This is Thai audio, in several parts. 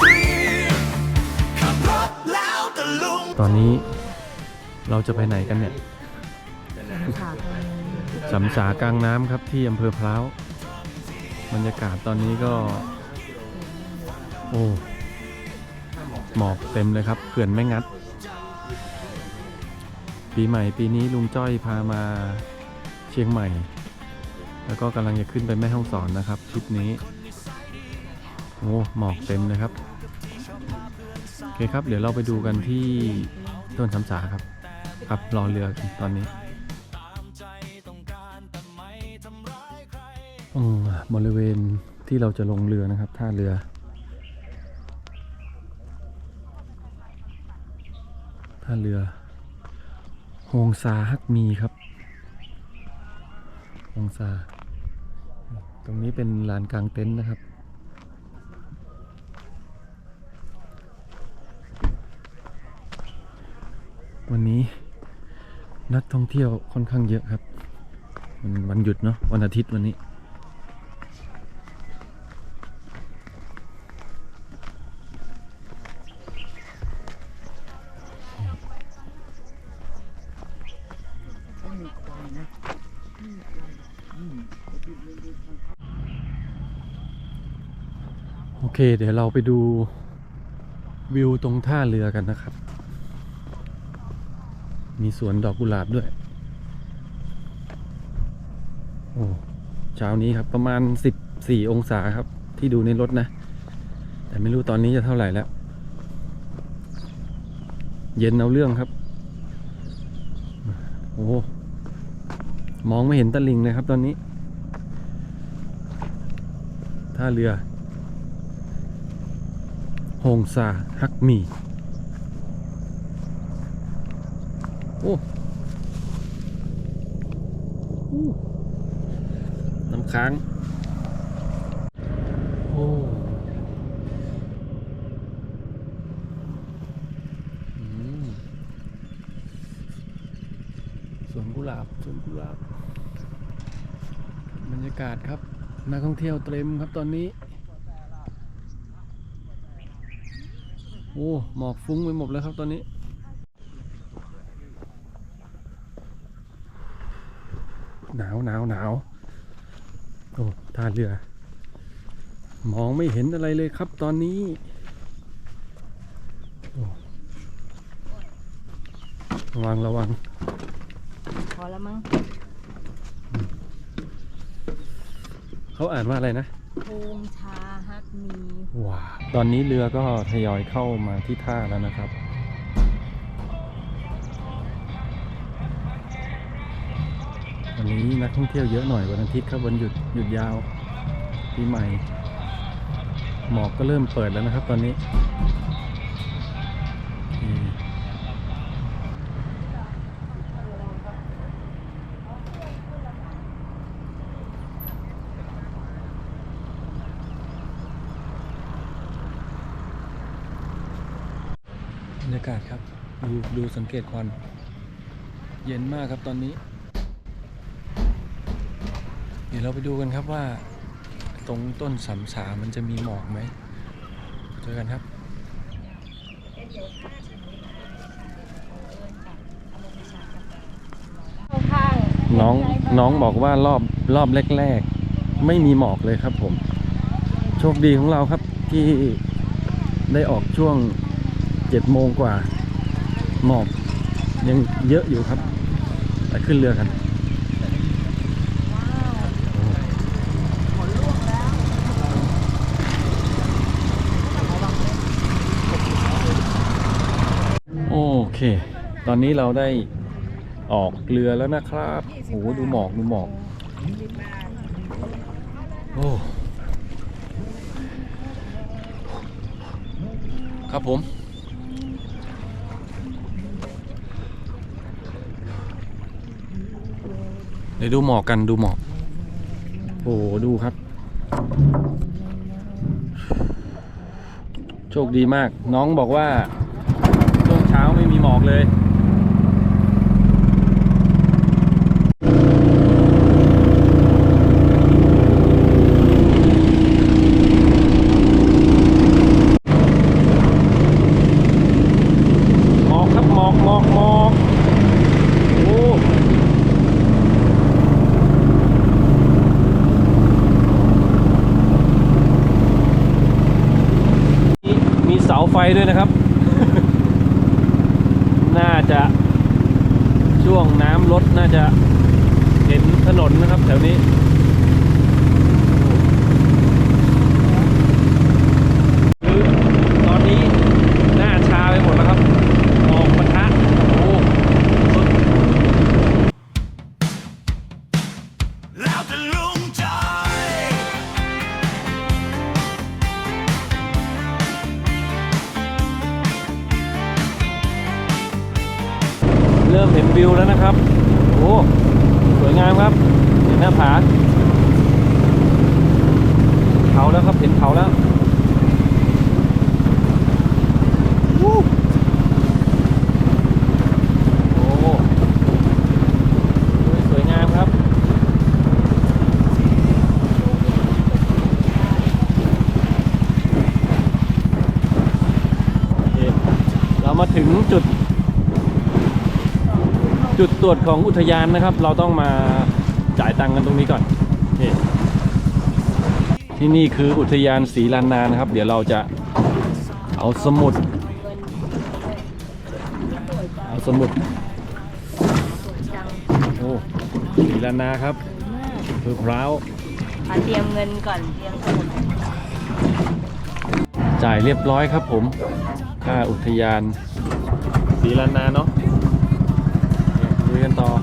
ตรีขับรถแล้วตะลุงตอนนี้เราจะไปไหนกันเนี่ยค่ะตอนนี้สำสากลางน้ำครับที่อำเภอพร้าว บรรยากาศตอนนี้ก็ โอ้หมอกเต็มเลยครับเขื่อนแม่งัด ปีใหม่ปีนี้ลุงจ้อยพามาเชียงใหม่ แล้วก็กำลังจะขึ้นไปแม่ห้องสอนนะครับทริปนี้ โอ้หมอกเต็มเลยครับ โอเคครับ เดี๋ยวเราไปดูกันที่ต้นสำสาครับ ครับรอเรือตอนนี้ บริเวณที่เราจะลงเรือนะครับ ท่าเรือ ท่าเรือโฮงซาฮักมีครับโฮงซา ตรงนี้เป็นลานกลางเต็นท์นะครับ วันนี้นักท่องเที่ยวค่อนข้างเยอะครับ มันวันหยุดเนาะวันอาทิตย์วันนี้ เค เดี๋ยวเราไปดูวิวตรงท่าเรือกันนะครับ มีสวนดอกกุหลาบด้วย โอ้เช้านี้ครับประมาณ 14 องศาครับ ที่ดูในรถนะ แต่ไม่รู้ตอนนี้จะเท่าไหร่แล้ว เย็นเอาเรื่องครับ โอ้ มองไม่เห็นตะลิงเลยครับตอนนี้ ท่าเรือ งซาฮักมีโอ้น้ำค้างโอ้สวนกุหลาบสวนกุหลาบบรรยากาศครับ นักท่องเที่ยวเต็มครับตอนนี้ โอ้หมอกฟุ้งไปหมดแล้วครับตอนนี้ หนาวหนาวหนาวโอ้ท่าเรือ มองไม่เห็นอะไรเลยครับตอนนี้โอ้ระวังระวัง พอแล้วมั้งเขาอ่านว่าอะไรนะโฮงชาฮัก มีว้าวตอนนี้เรือก็ทยอยเข้ามาที่ท่าแล้วนะครับ วันนี้นักท่องเที่ยวเยอะหน่อยวันอาทิตย์ครับวันหยุดหยุดยาวปีใหม่ หมอกก็เริ่มเปิดแล้วนะครับตอนนี้อืมบรรยากาศครับ ดูดูสังเกตควัน เย็นมากครับตอนนี้ เดี๋ยวเราไปดูกันครับว่า ตรงต้นสำสามันจะมีหมอกไหมเจอกันครับข้างน้องน้องบอกว่ารอบรอบแรกๆ ไม่มีหมอกเลยครับผม โชคดีของเราครับที่ได้ออกช่วงเจ็ดโมงกว่า หมอกยังเยอะอยู่ครับ ไปขึ้นเรือกันโอเค ตอนนี้เราได้ออกเรือแล้วนะครับโอ้โหดูหมอกดูหมอกโอ้ครับผม เดี๋ยวดูหมอกกันดูหมอกโอ้โหดูครับ โชคดีมาก น้องบอกว่าช่วงเช้าไม่มีหมอกเลย ด้วยนะครับ น่าจะช่วงน้ำลดน่าจะเห็นถนนนะครับแถวนี้ จุดตรวจของอุทยานนะครับ เราต้องมาจ่ายตังค์กันตรงนี้ก่อนที่นี่คืออุทยานศรีลานานะครับ เดี๋ยวเราจะเอาสมุด เอาสมุดโอ้ศรีลานาครับคือพร้าวเตรียมเงินก่อนเตรียมสมุดจ่ายเรียบร้อยครับผม ค่าอุทยานศรีลานาเนาะ 领导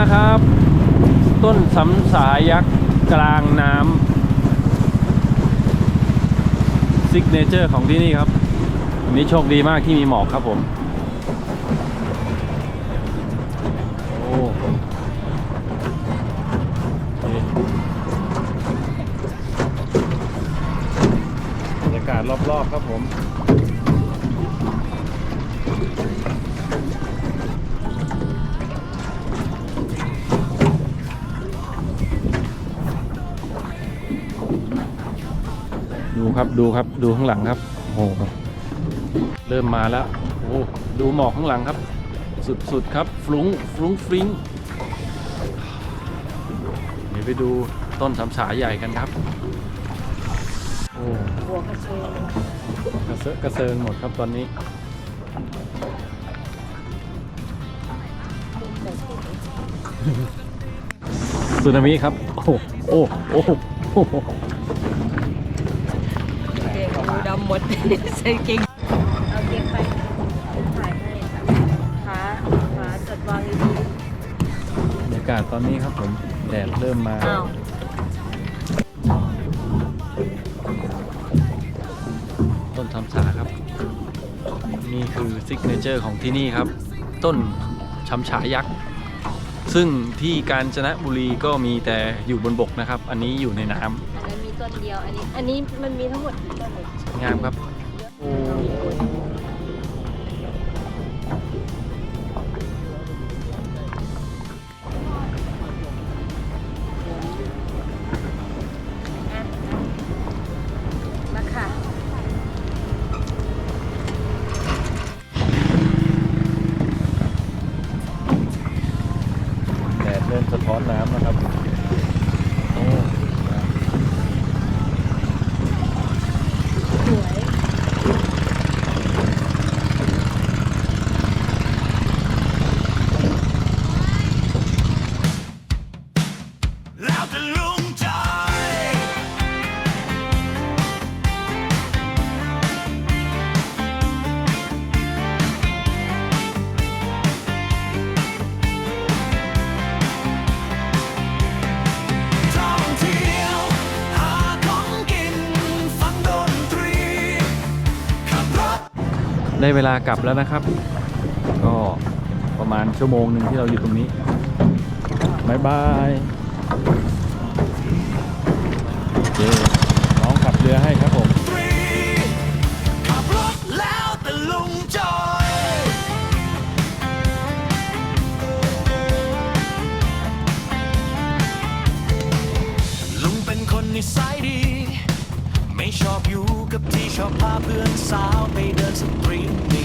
นะครับ ต้นสำสายักษ์กลางน้ำซิกเนเจอร์ของที่นี่ครับวันนี้โชคดีมากที่มีหมอกครับผมโอ้บรรยากาศรอบ ๆ ครับผม ครับดูครับดูข้างหลังครับโอ้โหเริ่มมาแล้วโอ้ดูหมอกข้างหลังครับ สุดๆครับฟรุ้งฟรุ้งฟริงเดี๋ยวไปดูต้นสำสาใหญ่กันครับโอ้บัวกระเชงกระเซาะกระเซิงหมดครับตอนนี้สึนามิครับ โอ้โอ้โอ้ หมดใส่เกงเอาเกงไปถ่ายให้ขาขาจัดวางดีบรรยากาศตอนนี้ครับผมแดดเริ่มมาๆอ้าวต้นทำสาครับ นี่คือซิกเนเจอร์ของที่นี่ครับ ต้นช้ำฉายักษ์ ซึ่งที่กาญจนบุรีก็มีแต่อยู่บนบกนะครับ อันนี้อยู่ในน้มันมีต้นเดียวอันนี้ อันนี้มันมีทั้งหมดกี่ต้นเลยำสวย งามครับ ได้เวลากลับแล้วนะครับ ก็ประมาณชั่วโมงหนึ่งที่เราอยู่ตรงนี้บายบายโอเคน้องขับเรือให้ครับผมลุงเป็นคนนิสัยดีไม่ชอบอยู่ กับที่ชอบพาเพื่อนสาวไปเดินสตรีม